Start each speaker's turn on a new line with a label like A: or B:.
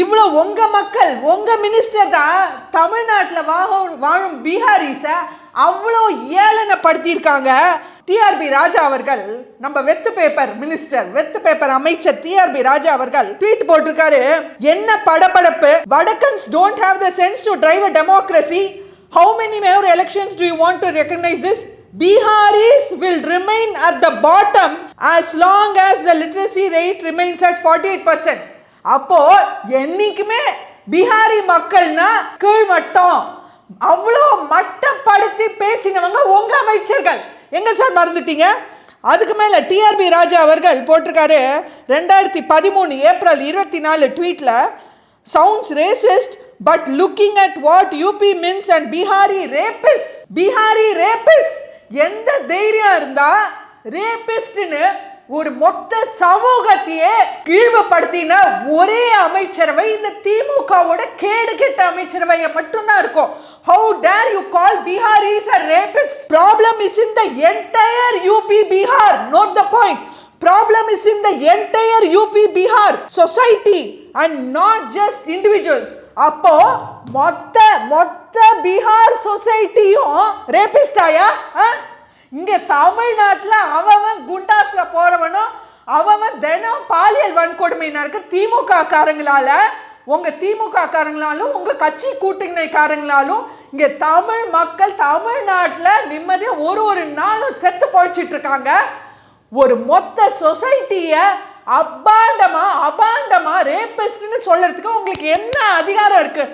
A: இவ்வளோ உங்க மக்கள் உங்க மினிஸ்டர் தான் தமிழ்நாட்டில் வாழும் வாழும் பீகாரிஸை அவ்வளோ ஏளனப்படுத்தியிருக்காங்க. டிஆர்பி ராஜா அவர்கள் நம்ம வெத்து பேப்பர் மினிஸ்டர் வெத்து பேப்பர் அமைச்சர் டிஆர்பி ராஜா அவர்கள் ட்வீட் போட்டிருக்காரு. என்ன படபடப்பு? Vadakkans don't have the sense to drive a democracy how many more elections do you want to recognise this Biharis will remain at the bottom bottom as long as the literacy rate remains at 48%. அப்போ என்னைக்குமே பீகாரி மக்கள்னா கீழ்மட்டம். அவ்வளோ மட்டப்படுத்தி பேசினவங்க உங்க அமைச்சர்கள். எங்க sir மறந்துட்டீங்க? அதுக்கு மேல TRP Raja அவர்கள் போட்டிருக்காரு. ரெண்டாயிரத்தி பதிமூணு ஏப்ரல் இருபத்தி நாலு ட்வீட்ல sounds racist but looking at what UP means and Bihari rapes Bihari rapes எந்த தைரியம் இருந்தா ரேபிஸ்ட்னு ஒரு மொத்த சமூகத்தையே கீழ்வுபடுத்தின ஒரே அமைச்சரவை இந்த திமுகவோட கேடு கெட்ட அமைச்சரவையை மட்டும்தான் இருக்கும். How dare you call Bihar is a rapist problem is in the entire UP Bihar note the point problem is in the entire UP Bihar society and not just individuals அப்போ மொத்த மொத்த பீகார் சொசைட்டியும் ரேபிஸ்டாயா இங்க தமிழ்நாட்டுல பாலியல் வன்கொடுமை நடக்க திமுக காரங்களால உங்க திமுக காரங்களாலும் உங்க கட்சி கூட்டணிக்காரங்களாலும் இங்க தமிழ் மக்கள் தமிழ்நாட்டில் நிம்மதியா ஒரு ஒரு நாளும் செத்து பழிச்சிட்டு இருக்காங்க. ஒரு மொத்த சொசைட்டிய அபாண்டமா அபாண்டமா ரேபிஸ்ட்னு சொல்றதுக்கு உங்களுக்கு என்ன அதிகாரம் இருக்கு?